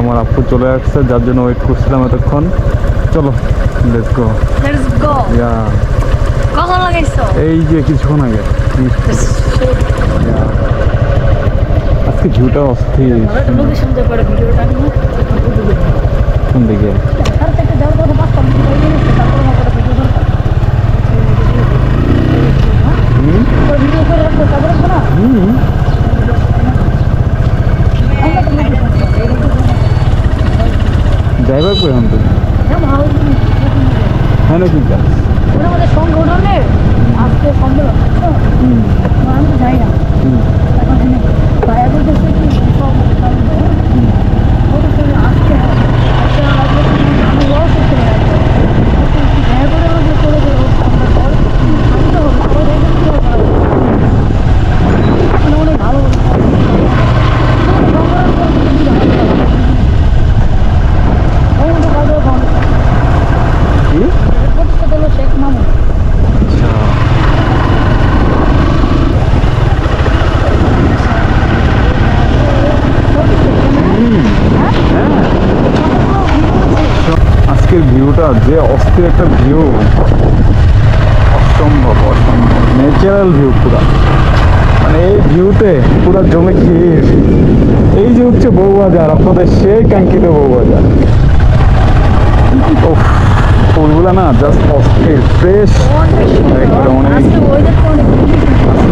আমার আপু চলে আসছে যার জন্য ওয়েট করছিলাম এতক্ষণ। চলো লেটস গো লেটস গো ইয়া কখন লাগাইছো? এই যে কিছুক্ষণ আগে. আজকে ভিউটা অস্থির। কোন দিকে? কই তুমি হ্যাঁ নাকি? সংগঠনের আজকে সম্মেলন। আমি তো যাই না। আজকের ভিউটা, যে অস্থির একটা ভিউ, অসম্ভব অসম্ভব। ন্যাচারাল ভিউ পুরা। মানে এই ভিউতে পুরা জমে ক্ষীর এই যে হচ্ছে বউবাজার, আপনাদের সেই কাঙ্ক্ষিত বউবাজার। ও ফুলগুলা না জাস্ট অস্থির ফ্রেশ অনেক।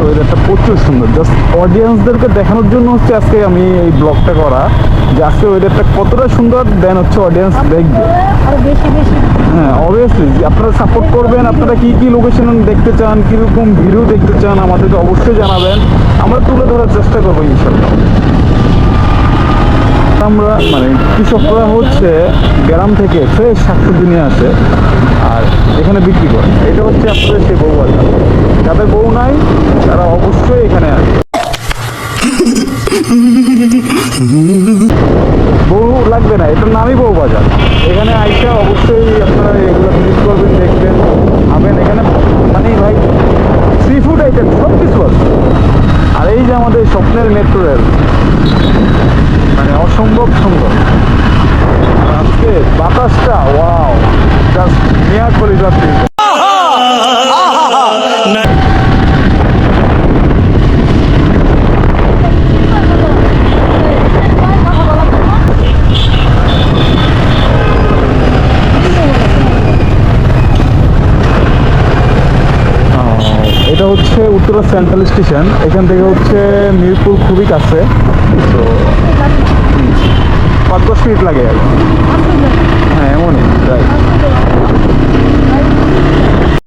ওয়েদারটা প্রচুর সুন্দর। জাস্ট অডিয়েন্সদেরকে দেখানোর জন্য হচ্ছে আজকে আমি এই ব্লগটা করা। যে আজকে ওয়েদারটা কতটা সুন্দর দেন হচ্ছে অডিয়েন্স দেখবে। হ্যাঁ অবভিয়াসলি আপনারা সাপোর্ট করবেন আপনারা কি কি লোকেশন দেখতে চান কীরকম ভিডিও দেখতে চান আমাদেরকে অবশ্যই জানাবেন। আমরা তুলে ধরার চেষ্টা করব ইনশাল্লাহ আমরা মানে কৃষকরা হচ্ছে গ্রাম থেকে ফ্রেশ শাকসবজি নিয়ে আসে আর এখানে বিক্রি করে। এটা হচ্ছে আপনাদের সেই বউ বাজার যাদের বউ নাই তারা অবশ্যই এখানে আসবে। বউ লাগবে না, এটার নামই বউ বাজার এখানে আইসা অবশ্যই আপনারা এগুলো ভিজিট করবেন, দেখবেন, খাবেন। এখানে মানে ভাই সি ফুড আইটেম সব কিছু আছে। আর এই যে আমাদের স্বপ্নের মেট্রো রেল মানে অসম্ভব সুন্দর। আজকে বাতাসটা ওয়াও জাস্ট মিয়া কলিজার সেন্ট্রাল স্টেশন এখান থেকে হচ্ছে মিরপুর খুবই কাছে। তো পাঁচ দশ মিনিট লাগে আর কি। হ্যাঁ এমনই রাইট